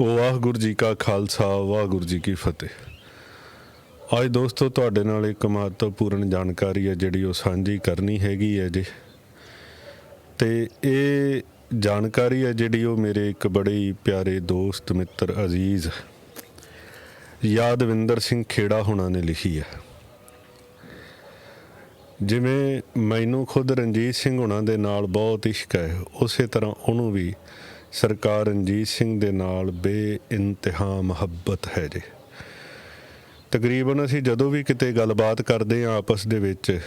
ਵਾਹਿਗੁਰੂ ਜੀ ਕਾ ਖਾਲਸਾ, ਵਾਹਿਗੁਰੂ ਜੀ ਕੀ ਫਤਿਹ। ਅੱਜ ਦੋਸਤੋ, ਤੁਹਾਡੇ ਨਾਲ ਇੱਕ ਮਹੱਤਵਪੂਰਨ ਜਾਣਕਾਰੀ ਹੈ, ਜਿਹੜੀ ਉਹ ਸਾਂਝੀ ਕਰਨੀ ਹੈਗੀ ਹੈ ਜੀ। ਤੇ ਇਹ ਜਾਣਕਾਰੀ ਹੈ, ਜਿਹੜੀ ਉਹ ਮੇਰੇ ਇੱਕ ਬੜੇ ਹੀ ਪਿਆਰੇ ਦੋਸਤ, ਮਿੱਤਰ ਅਜ਼ੀਜ਼ ਯਾਦਵਿੰਦਰ ਸਿੰਘ ਖੇੜਾ ਹੁਣਾਂ ਨੇ ਲਿਖੀ ਹੈ। ਜਿਵੇਂ ਮੈਨੂੰ ਖੁਦ ਰਣਜੀਤ ਸਿੰਘ ਹੁਣਾਂ ਦੇ ਨਾਲ ਬਹੁਤ ਇਸ਼ਕ ਹੈ, ਉਸੇ ਤਰ੍ਹਾਂ ਉਹਨੂੰ ਵੀ ਸਰਕਾਰ ਰਣਜੀਤ ਸਿੰਘ ਦੇ ਨਾਲ ਬੇਇੰਤਹਾ ਮੁਹੱਬਤ ਹੈ ਜੀ। ਤਕਰੀਬਨ ਅਸੀਂ ਜਦੋਂ ਵੀ ਕਿਤੇ ਗੱਲਬਾਤ ਕਰਦੇ ਹਾਂ ਆਪਸ ਦੇ ਵਿੱਚ,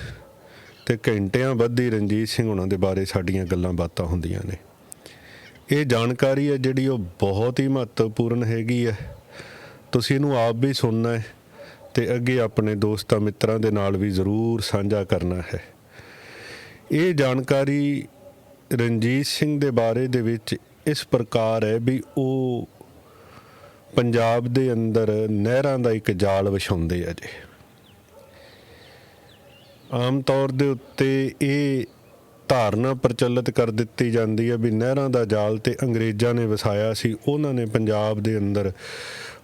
ਤੇ ਘੰਟਿਆਂ ਬੱਧੀ ਰਣਜੀਤ ਸਿੰਘ ਉਹਨਾਂ ਦੇ ਬਾਰੇ ਸਾਡੀਆਂ ਗੱਲਾਂ ਬਾਤਾਂ ਹੁੰਦੀਆਂ ਨੇ। ਇਹ ਜਾਣਕਾਰੀ ਹੈ ਜਿਹੜੀ ਉਹ ਬਹੁਤ ਹੀ ਮਹੱਤਵਪੂਰਨ ਹੈਗੀ ਹੈ। ਤੁਸੀਂ ਇਹਨੂੰ ਆਪ ਵੀ ਸੁਣਨਾ ਹੈ ਤੇ ਅੱਗੇ ਆਪਣੇ ਦੋਸਤਾਂ ਮਿੱਤਰਾਂ ਦੇ ਨਾਲ ਵੀ ਜ਼ਰੂਰ ਸਾਂਝਾ ਕਰਨਾ ਹੈ। ਇਹ ਜਾਣਕਾਰੀ ਰਣਜੀਤ ਸਿੰਘ ਦੇ ਬਾਰੇ ਦੇ ਵਿੱਚ ਇਸ ਪ੍ਰਕਾਰ ਹੈ ਵੀ ਉਹ ਪੰਜਾਬ ਦੇ ਅੰਦਰ ਨਹਿਰਾਂ ਦਾ ਇੱਕ ਜਾਲ ਵਿਛਾਉਂਦੇ ਆ ਜੀ। ਆਮ ਤੌਰ ਦੇ ਉੱਤੇ ਇਹ ਧਾਰਨਾ ਪ੍ਰਚਲਿਤ ਕਰ ਦਿੱਤੀ ਜਾਂਦੀ ਹੈ ਵੀ ਨਹਿਰਾਂ ਦਾ ਜਾਲ ਤੇ ਅੰਗਰੇਜ਼ਾਂ ਨੇ ਵਸਾਇਆ ਸੀ, ਉਹਨਾਂ ਨੇ ਪੰਜਾਬ ਦੇ ਅੰਦਰ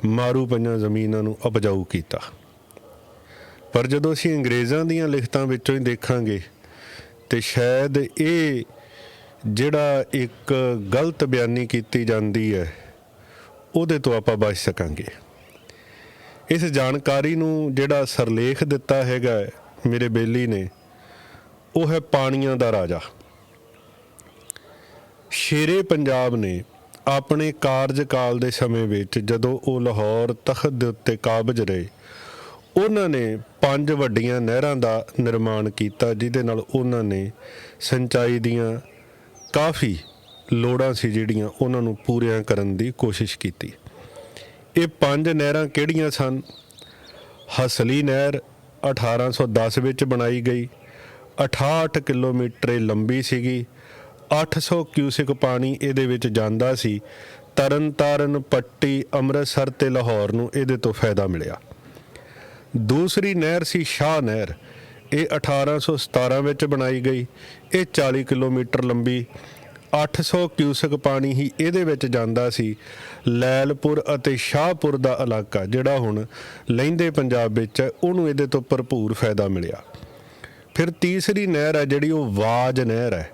ਮਾਰੂ ਪਈਆਂ ਜ਼ਮੀਨਾਂ ਨੂੰ ਉਪਜਾਊ ਕੀਤਾ। ਪਰ ਜਦੋਂ ਅਸੀਂ ਅੰਗਰੇਜ਼ਾਂ ਦੀਆਂ ਲਿਖਤਾਂ ਵਿੱਚੋਂ ਹੀ ਦੇਖਾਂਗੇ ਤੇ ਸ਼ਾਇਦ ਇਹ ਜਿਹੜਾ ਇੱਕ ਗਲਤ ਬਿਆਨੀ ਕੀਤੀ ਜਾਂਦੀ ਹੈ, ਉਹਦੇ ਤੋਂ ਆਪਾਂ ਬਚ ਸਕਾਂਗੇ। ਇਸ ਜਾਣਕਾਰੀ ਨੂੰ ਜਿਹੜਾ ਸਰਲੇਖ ਦਿੱਤਾ ਹੈਗਾ ਮੇਰੇ ਬੇਲੀ ਨੇ, ਉਹ ਹੈ ਪਾਣੀਆਂ ਦਾ ਰਾਜਾ। ਸ਼ੇਰੇ ਪੰਜਾਬ ਨੇ ਆਪਣੇ ਕਾਰਜਕਾਲ ਦੇ ਸਮੇਂ ਵਿੱਚ ਜਦੋਂ ਉਹ ਲਾਹੌਰ ਤਖਤ ਦੇ ਉੱਤੇ ਕਾਬਜ ਰਹੇ, ਉਹਨਾਂ ਨੇ ਪੰਜ ਵੱਡੀਆਂ ਨਹਿਰਾਂ ਦਾ ਨਿਰਮਾਣ ਕੀਤਾ, ਜਿਹਦੇ ਨਾਲ ਉਹਨਾਂ ਨੇ ਸਿੰਚਾਈ ਦੀਆਂ ਕਾਫੀ ਲੋੜਾਂ ਸੀ ਜਿਹੜੀਆਂ ਉਹਨਾਂ ਨੂੰ ਪੂਰੀਆਂ ਕਰਨ ਦੀ ਕੋਸ਼ਿਸ਼ ਕੀਤੀ। ਇਹ ਪੰਜ ਨਹਿਰਾਂ ਕਿਹੜੀਆਂ ਸਨ? ਹਸਲੀ ਨਹਿਰ 1810 ਵਿੱਚ ਬਣਾਈ ਗਈ। 68 ਕਿਲੋਮੀਟਰ ਲੰਬੀ ਸੀਗੀ। 800 ਕਿਊਸਿਕ ਪਾਣੀ ਇਹਦੇ ਵਿੱਚ ਜਾਂਦਾ ਸੀ। ਤਰਨਤਾਰਨ ਪੱਟੀ ਅੰਮ੍ਰਿਤਸਰ ਤੇ ਲਾਹੌਰ ਨੂੰ ਇਹਦੇ ਤੋਂ ਫਾਇਦਾ ਮਿਲਿਆ। ਦੂਸਰੀ ਨਹਿਰ ਸੀ ਸ਼ਾਹ ਨਹਿਰ। ਇਹ 1817 ਵਿੱਚ ਬਣਾਈ ਗਈ। ਇਹ 40 ਕਿਲੋਮੀਟਰ ਲੰਬੀ 800 ਕਿਊਸਕ ਪਾਣੀ ਹੀ ਇਹਦੇ ਵਿੱਚ ਜਾਂਦਾ ਸੀ। ਲੈਲਪੁਰ ਅਤੇ ਸ਼ਾਹਪੁਰ ਦਾ ਇਲਾਕਾ, ਜਿਹੜਾ ਹੁਣ ਲਹਿੰਦੇ ਪੰਜਾਬ ਵਿੱਚ ਹੈ ਉਹਨੂੰ ਇਹਦੇ ਤੋਂ ਭਰਪੂਰ ਫਾਇਦਾ ਮਿਲਿਆ। ਫਿਰ ਤੀਸਰੀ ਨਹਿਰ ਹੈ, ਜਿਹੜੀ ਉਹ ਵਾਜ ਨਹਿਰ ਹੈ।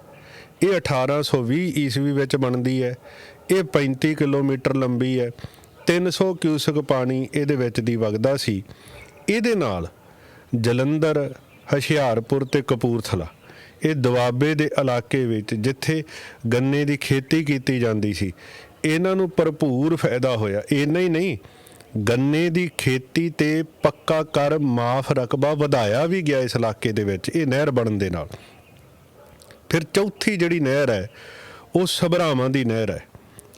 ਇਹ 1820 ਈਸਵੀ ਵਿੱਚ ਬਣਦੀ ਹੈ। ਇਹ 35 ਕਿਲੋਮੀਟਰ ਲੰਬੀ ਹੈ। 300 ਕਿਊਸਕ ਪਾਣੀ ਇਹਦੇ ਵਿੱਚ ਦੀ ਵਗਦਾ ਸੀ। ਇਹਦੇ ਨਾਲ ਜਲੰਧਰ ਹਸ਼ਿਆਰਪੁਰ ਤੇ ਕਪੂਰਥਲਾ। ਇਹ ਦੁਆਬੇ ਦੇ ਇਲਾਕੇ ਵਿੱਚ ਜਿੱਥੇ ਗੰਨੇ ਦੀ ਖੇਤੀ ਕੀਤੀ ਜਾਂਦੀ ਸੀ, ਇਹਨਾਂ ਨੂੰ ਭਰਪੂਰ ਫਾਇਦਾ ਹੋਇਆ। ਇੰਨਾ ਹੀ ਨਹੀਂ, ਗੰਨੇ ਦੀ ਖੇਤੀ ਤੇ ਪੱਕਾ ਕਰ ਮਾਫ ਰਕਬਾ ਵਧਾਇਆ ਵੀ ਗਿਆ ਇਸ ਇਲਾਕੇ ਦੇ ਵਿੱਚ, ਇਹ ਨਹਿਰ ਬਣਨ ਦੇ ਨਾਲ। ਫਿਰ ਚੌਥੀ ਜਿਹੜੀ ਨਹਿਰ ਹੈ, ਉਹ ਸਭਰਾਵਾਂ ਦੀ ਨਹਿਰ ਹੈ।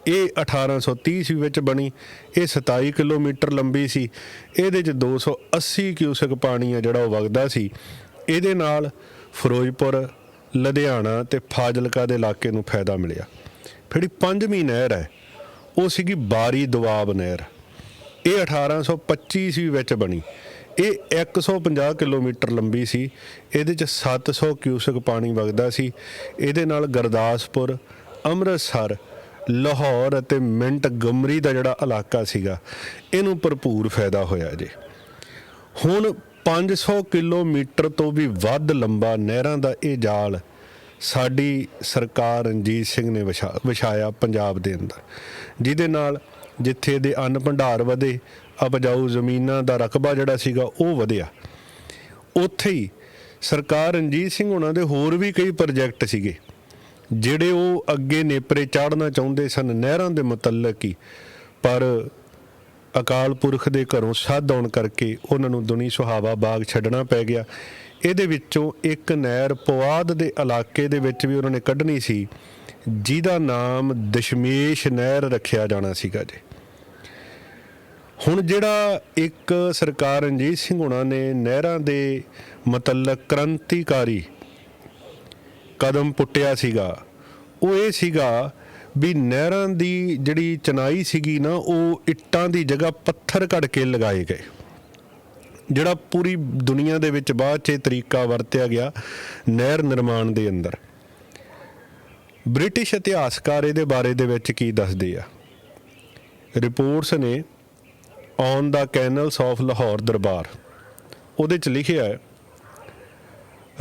ਇਹ 1830 ਈਸਵੀ ਵਿੱਚ ਬਣੀ। ਇਹ 27 ਕਿਲੋਮੀਟਰ ਲੰਬੀ ਸੀ। ਇਹਦੇ ਚ 280 ਕਿਊਸਕ ਪਾਣੀ ਆ ਜਿਹੜਾ ਉਹ ਵਗਦਾ ਸੀ। ਇਹਦੇ ਨਾਲ ਫਿਰੋਜ਼ਪੁਰ, ਲੁਧਿਆਣਾ ਤੇ ਫਾਜ਼ਿਲਕਾ ਦੇ ਇਲਾਕੇ ਨੂੰ ਫਾਇਦਾ ਮਿਲਿਆ। ਫਿਰ ਜਿਹੜੀ ਪੰਜਵੀਂ ਨਹਿਰ ਹੈ। ਉਹ ਸੀਗੀ ਬਾਰੀ ਦੁਆਬ ਨਹਿਰ। ਇਹ 1825 ਈਸਵੀ ਵਿੱਚ ਬਣੀ। ਇਹ 150 ਕਿਲੋਮੀਟਰ ਲੰਬੀ ਸੀ। ਇਹਦੇ ਚ 700 ਕਿਊਸਕ ਪਾਣੀ ਵਗਦਾ ਸੀ। ਇਹਦੇ ਨਾਲ ਗੁਰਦਾਸਪੁਰ, ਅੰਮ੍ਰਿਤਸਰ ਲਾਹੌਰ ਅਤੇ ਮਿੰਟ ਗਮਰੀ ਦਾ ਜਿਹੜਾ ਇਲਾਕਾ ਸੀਗਾ, ਇਹਨੂੰ ਭਰਪੂਰ ਫਾਇਦਾ ਹੋਇਆ ਜੀ। ਹੁਣ 500 ਕਿਲੋਮੀਟਰ ਤੋਂ ਵੀ ਵੱਧ ਲੰਬਾ ਨਹਿਰਾਂ ਦਾ ਇਹ ਜਾਲ ਸਾਡੀ ਸਰਕਾਰ ਰਣਜੀਤ ਸਿੰਘ ਨੇ ਵਿਛਾ- ਵਿਛਾਇਆ ਪੰਜਾਬ ਦੇ ਅੰਦਰ। ਜਿਹਦੇ ਨਾਲ ਜਿੱਥੇ ਦੇ ਅੰਨ ਭੰਡਾਰ ਵਧੇ, ਉਪਜਾਊ ਜ਼ਮੀਨਾਂ ਦਾ ਰਕਬਾ ਜਿਹੜਾ ਸੀਗਾ ਉਹ ਵਧਿਆ। ਉੱਥੇ ਹੀ ਸਰਕਾਰ ਰਣਜੀਤ ਸਿੰਘ ਉਹਨਾਂ ਦੇ ਹੋਰ ਵੀ ਕਈ ਪ੍ਰੋਜੈਕਟ ਸੀਗੇ। ਜਿਹੜੇ ਉਹ ਅੱਗੇ ਨੇਪਰੇ ਚਾੜਨਾ ਚਾਹੁੰਦੇ ਸਨ ਨਹਿਰਾਂ ਦੇ ਮੁਤਲਕ ਹੀ, ਪਰ ਅਕਾਲ ਪੁਰਖ ਦੇ ਘਰੋਂ ਸਾਧ ਆਉਣ ਕਰਕੇ ਉਹਨਾਂ ਨੂੰ ਦੁਨੀ ਸੁਹਾਵਾ ਬਾਗ ਛੱਡਣਾ ਪੈ ਗਿਆ। ਇਹਦੇ ਵਿੱਚੋਂ ਇੱਕ ਨਹਿਰ ਪਵਾਦ ਦੇ ਇਲਾਕੇ ਦੇ ਵਿੱਚ ਵੀ ਉਹਨਾਂ ਨੇ ਕੱਢਣੀ ਸੀ, ਜਿਹਦਾ ਨਾਮ ਦਸ਼ਮੇਸ਼ ਨਹਿਰ ਰੱਖਿਆ ਜਾਣਾ ਸੀਗਾ ਜੀ। ਹੁਣ ਜਿਹੜਾ ਇੱਕ ਸਰਕਾਰ ਰਣਜੀਤ ਸਿੰਘ ਹੁਣਾਂ ਨੇ ਨਹਿਰਾਂ ਦੇ ਮਤਲਬ ਕ੍ਰਾਂਤੀਕਾਰੀ ਕਦਮ ਪੁੱਟਿਆ ਸੀਗਾ ਉਹ ਇਹ ਸੀਗਾ ਵੀ ਨਹਿਰਾਂ ਦੀ ਜਿਹੜੀ ਚਨਾਈ ਸੀਗੀ ਨਾ, ਉਹ ਇੱਟਾਂ ਦੀ ਜਗ੍ਹਾ ਪੱਥਰ ਘੜ ਕੇ ਲਗਾਏ ਗਏ। ਜਿਹੜਾ ਪੂਰੀ ਦੁਨੀਆ ਦੇ ਵਿੱਚ ਬਾਅਦ 'ਚ ਇਹ ਤਰੀਕਾ ਵਰਤਿਆ ਗਿਆ ਨਹਿਰ ਨਿਰਮਾਣ ਦੇ ਅੰਦਰ। ਬ੍ਰਿਟਿਸ਼ ਇਤਿਹਾਸਕਾਰ ਇਹਦੇ ਬਾਰੇ ਦੇ ਵਿੱਚ ਕੀ ਦੱਸਦੇ ਆ? ਰਿਪੋਰਟਸ ਨੇ on the canals of Lahore Darbar, ਉਹਦੇ ਚ ਲਿਖਿਆ ਹੈ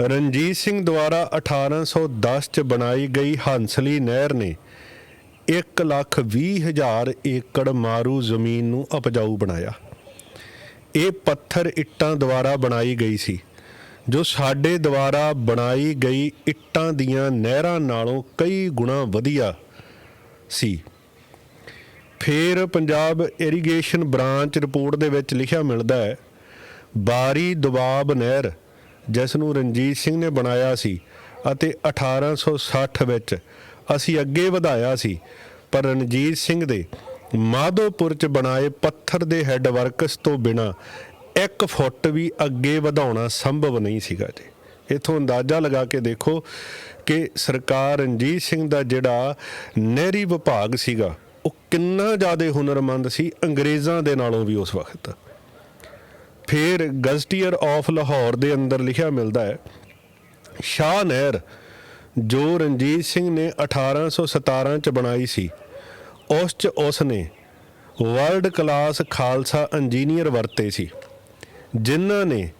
ਰਣਜੀਤ ਸਿੰਘ ਦੁਆਰਾ 1810 ਚ ਬਣਾਈ ਗਈ ਹੰਸਲੀ ਨਹਿਰ ਨੇ 1 ਲੱਖ 20 ਹਜ਼ਾਰ ਏਕੜ ਮਾਰੂ ਜ਼ਮੀਨ ਨੂੰ ਉਪਜਾਊ ਬਣਾਇਆ। ਇਹ ਪੱਥਰ ਇੱਟਾਂ ਦੁਆਰਾ ਬਣਾਈ ਗਈ ਸੀ, ਜੋ ਸਾਡੇ ਦੁਆਰਾ ਬਣਾਈ ਗਈ ਇੱਟਾਂ ਦੀਆਂ ਨਹਿਰਾਂ ਨਾਲੋਂ ਕਈ ਗੁਣਾ ਵਧੀਆ ਸੀ। ਫਿਰ ਪੰਜਾਬ ਇਰੀਗੇਸ਼ਨ ਬ੍ਰਾਂਚ ਰਿਪੋਰਟ ਦੇ ਵਿੱਚ ਲਿਖਿਆ ਮਿਲਦਾ ਹੈ, ਬਾਰੀ ਦੁਆਬ ਨਹਿਰ ਜਿਸ ਨੂੰ ਰਣਜੀਤ ਸਿੰਘ ਨੇ ਬਣਾਇਆ ਸੀ ਅਤੇ 1860 ਵਿੱਚ ਅਸੀਂ ਅੱਗੇ ਵਧਾਇਆ ਸੀ, ਪਰ ਰਣਜੀਤ ਸਿੰਘ ਦੇ ਮਾਧੋਪੁਰ ਚ ਬਣਾਏ ਪੱਥਰ ਦੇ ਹੈੱਡ ਵਰਕਸ ਤੋਂ ਬਿਨਾ 1 ਫੁੱਟ ਵੀ ਅੱਗੇ ਵਧਾਉਣਾ ਸੰਭਵ ਨਹੀਂ ਸੀਗਾ ਜੀ। ਇਥੋਂ ਅੰਦਾਜ਼ਾ ਲਗਾ ਕੇ ਦੇਖੋ ਕਿ ਸਰਕਾਰ ਰਣਜੀਤ ਸਿੰਘ ਦਾ ਜਿਹੜਾ ਨਹਿਰੀ ਵਿਭਾਗ ਸੀਗਾ, ਉਹ ਕਿੰਨਾ ਜ਼ਿਆਦਾ ਹੁਨਰਮੰਦ ਸੀ, ਅੰਗਰੇਜ਼ਾਂ ਦੇ ਨਾਲੋਂ ਵੀ ਉਸ ਵਕਤ। ਫਿਰ ਗਜ਼ਟੀਅਰ ਆਫ ਲਾਹੌਰ ਦੇ ਅੰਦਰ ਲਿਖਿਆ ਮਿਲਦਾ ਹੈ, ਸ਼ਾਹ ਨਹਿਰ, ਜੋ ਰਣਜੀਤ ਸਿੰਘ ਨੇ 1817 ਚ ਬਣਾਈ ਸੀ, ਉਸ ਚ ਉਸ ਨੇ ਵਰਲਡ ਕਲਾਸ ਖਾਲਸਾ ਇੰਜੀਨੀਅਰ ਵਰਤੇ ਸੀ, ਜਿਨ੍ਹਾਂ ਨੇ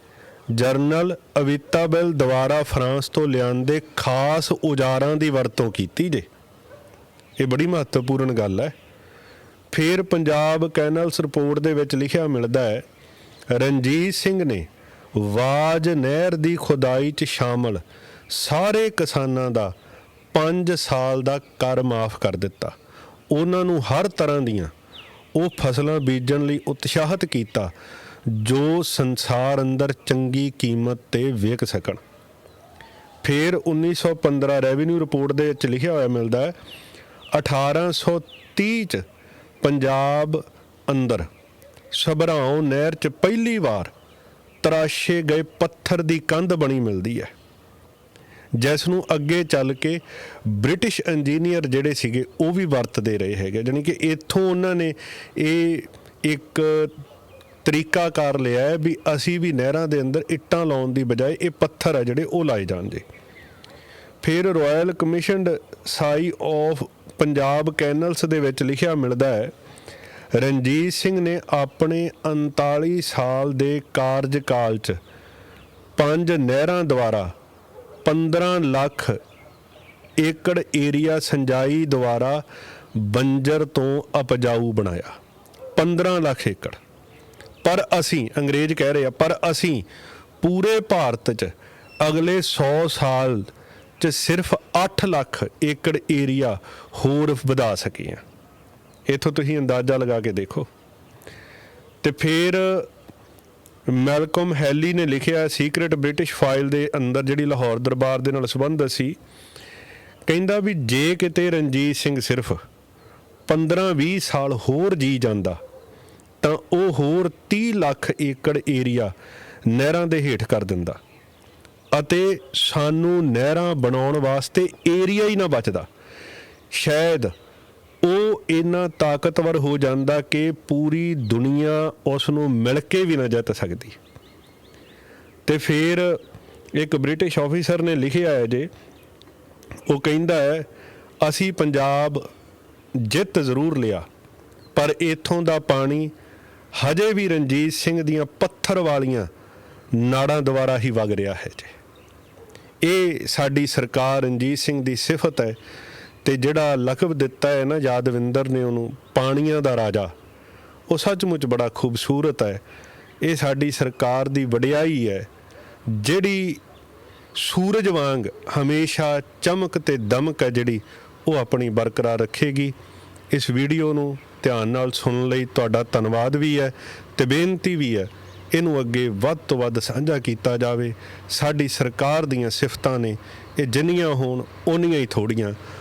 ਜਰਨਲ ਅਵਿਤਾਬਲ ਦੁਆਰਾ ਫਰਾਂਸ ਤੋਂ ਲਿਆਂਦੇ ਖਾਸ ਔਜ਼ਾਰਾਂ ਦੀ ਵਰਤੋਂ ਕੀਤੀ ਜੇ। ਇਹ ਬੜੀ ਮਹੱਤਵਪੂਰਨ ਗੱਲ ਹੈ। ਫਿਰ ਪੰਜਾਬ ਕੈਨਲਸ ਰਿਪੋਰਟ ਦੇ ਵਿੱਚ ਲਿਖਿਆ ਮਿਲਦਾ ਹੈ ਰਣਜੀਤ ਸਿੰਘ ਨੇ ਵਾਜ ਨਹਿਰ ਦੀ ਖੁਦਾਈ 'ਚ ਸ਼ਾਮਲ ਸਾਰੇ ਕਿਸਾਨਾਂ ਦਾ 5 ਸਾਲ ਦਾ ਕਰ ਮਾਫ ਕਰ ਦਿੱਤਾ। ਉਹਨਾਂ ਨੂੰ ਹਰ ਤਰ੍ਹਾਂ ਦੀਆਂ ਉਹ ਫਸਲਾਂ ਬੀਜਣ ਲਈ ਉਤਸ਼ਾਹਿਤ ਕੀਤਾ ਜੋ ਸੰਸਾਰ ਅੰਦਰ ਚੰਗੀ ਕੀਮਤ ਤੇ ਵਿਕ ਸਕਣ। ਫਿਰ 1915 ਰੈਵਨਿਊ ਰਿਪੋਰਟ ਦੇ ਵਿੱਚ ਲਿਖਿਆ ਹੋਇਆ ਮਿਲਦਾ ਹੈ 1830 ਚ ਪੰਜਾਬ ਅੰਦਰ ਸਭਰਾਉ ਨਹਿਰ ਚ ਪਹਿਲੀ ਵਾਰ ਤਰਾਸ਼ੇ ਗਏ ਪੱਥਰ ਦੀ ਕੰਧ ਬਣੀ ਮਿਲਦੀ ਹੈ। ਜਿਸ ਨੂੰ ਅੱਗੇ ਚੱਲ ਕੇ ਬ੍ਰਿਟਿਸ਼ ਇੰਜੀਨੀਅਰ ਜਿਹੜੇ ਸੀਗੇ ਉਹ ਵੀ ਵਰਤਦੇ ਰਹੇ ਹੈਗੇ। ਜਾਣੀ ਕਿ ਇੱਥੋਂ ਉਹਨਾਂ ਨੇ ਇਹ ਇੱਕ ਤਰੀਕਾ ਕਰ ਲਿਆ ਹੈ ਵੀ ਅਸੀਂ ਵੀ ਨਹਿਰਾਂ ਦੇ ਅੰਦਰ ਇੱਟਾਂ ਲਾਉਣ ਦੀ ਬਜਾਏ ਇਹ ਪੱਥਰ ਆ ਜਿਹੜੇ ਉਹ ਲਾਏ ਜਾਣਗੇ ਫਿਰ ਰਾਇਲ ਕਮਿਸ਼ਨਡ ਸਾਈ ਆਫ ਪੰਜਾਬ ਕੈਨਲਸ ਦੇ ਵਿੱਚ ਲਿਖਿਆ ਮਿਲਦਾ ਹੈ ਰਣਜੀਤ ਸਿੰਘ ਨੇ ਆਪਣੇ 39 ਸਾਲ ਦੇ ਕਾਰਜਕਾਲ 'ਚ ਪੰਜ ਨਹਿਰਾਂ ਦੁਆਰਾ 15 ਲੱਖ ਏਕੜ ਏਰੀਆ ਸਿੰਜਾਈ ਦੁਆਰਾ ਬੰਜਰ ਤੋਂ ਉਪਜਾਊ ਬਣਾਇਆ। 15 ਲੱਖ ਏਕੜ। ਪਰ ਅਸੀਂ, ਅੰਗਰੇਜ਼ ਕਹਿ ਰਹੇ ਆ, ਪਰ ਅਸੀਂ ਪੂਰੇ ਭਾਰਤ 'ਚ ਅਗਲੇ 100 ਸਾਲ 'ਚ ਸਿਰਫ 8 ਲੱਖ ਏਕੜ ਏਰੀਆ ਹੋਰ ਵਧਾ ਸਕੇ ਆ ਇਥੋਂ ਤੁਸੀਂ ਅੰਦਾਜ਼ਾ ਲਗਾ ਕੇ ਦੇਖੋ। ਤੇ ਫਿਰ ਮੈਲਕਮ ਹੈਲੀ ਨੇ ਲਿਖਿਆ ਸੀਕ੍ਰੀਟ ਬ੍ਰਿਟਿਸ਼ ਫਾਈਲ ਦੇ ਅੰਦਰ ਜਿਹੜੀ ਲਾਹੌਰ ਦਰਬਾਰ ਦੇ ਨਾਲ ਸੰਬੰਧਿਤ ਸੀ, ਕਹਿੰਦਾ ਵੀ ਜੇ ਕਿਤੇ ਰਣਜੀਤ ਸਿੰਘ ਸਿਰਫ 15-20 ਸਾਲ ਹੋਰ ਜੀ ਜਾਂਦਾ, ਤਾਂ ਉਹ ਹੋਰ 30 ਲੱਖ ਏਕੜ ਏਰੀਆ ਨਹਿਰਾਂ ਦੇ ਹੇਠ ਕਰ ਦਿੰਦਾ ਅਤੇ ਸਾਨੂੰ ਨਹਿਰਾਂ ਬਣਾਉਣ ਵਾਸਤੇ ਏਰੀਆ ਹੀ ਨਾ ਬਚਦਾ। ਸ਼ਾਇਦ ਉਹ ਇੰਨਾ ਤਾਕਤਵਰ ਹੋ ਜਾਂਦਾ ਕਿ ਪੂਰੀ ਦੁਨੀਆ ਉਸ ਨੂੰ ਮਿਲ ਕੇ ਵੀ ਨਾ ਜਿੱਤ ਸਕਦੀ। ਤੇ ਫਿਰ ਇੱਕ ਬ੍ਰਿਟਿਸ਼ ਆਫੀਸਰ ਨੇ ਲਿਖਿਆ ਹੈ ਜੇ, ਉਹ ਕਹਿੰਦਾ ਹੈ, ਅਸੀਂ ਪੰਜਾਬ ਜਿੱਤ ਜ਼ਰੂਰ ਲਿਆ, ਪਰ ਇਥੋਂ ਦਾ ਪਾਣੀ ਹਜੇ ਵੀ ਰਣਜੀਤ ਸਿੰਘ ਦੀਆਂ ਪੱਥਰ ਵਾਲੀਆਂ ਨਾੜਾਂ ਦੁਆਰਾ ਹੀ ਵਗ ਰਿਹਾ ਹੈ ਜੀ। ਇਹ ਸਾਡੀ ਸਰਕਾਰ ਰਣਜੀਤ ਸਿੰਘ ਦੀ ਸਿਫਤ ਹੈ। ਤੇ ਜਿਹੜਾ ਲਕਬ ਦਿੱਤਾ ਹੈ ਨਾ ਯਾਦਵਿੰਦਰ ਨੇ ਉਹਨੂੰ, ਪਾਣੀਆਂ ਦਾ ਰਾਜਾ, ਉਹ ਸੱਚਮੁੱਚ ਬੜਾ ਖੂਬਸੂਰਤ ਹੈ। ਇਹ ਸਾਡੀ ਸਰਕਾਰ ਦੀ ਵਡਿਆਈ ਹੈ, ਜਿਹੜੀ ਸੂਰਜ ਵਾਂਗ ਹਮੇਸ਼ਾ ਚਮਕ ਤੇ ਦਮਕ ਹੈ ਜਿਹੜੀ, ਉਹ ਆਪਣੀ ਬਰਕਰਾਰ ਰੱਖੇਗੀ। ਇਸ ਵੀਡੀਓ ਨੂੰ ਧਿਆਨ ਨਾਲ ਸੁਣਨ ਲਈ ਤੁਹਾਡਾ ਧੰਨਵਾਦ ਵੀ ਹੈ ਤੇ ਬੇਨਤੀ ਵੀ ਹੈ, ਇਹਨੂੰ ਅੱਗੇ ਵੱਧ ਤੋਂ ਵੱਧ ਸਾਂਝਾ ਕੀਤਾ ਜਾਵੇ। ਸਾਡੀ ਸਰਕਾਰ ਦੀਆਂ ਸਿਫਤਾਂ ਨੇ, ਇਹ ਜਿੰਨੀਆਂ ਹੋਣ, ਓਨੀਆਂ ਹੀ ਥੋੜੀਆਂ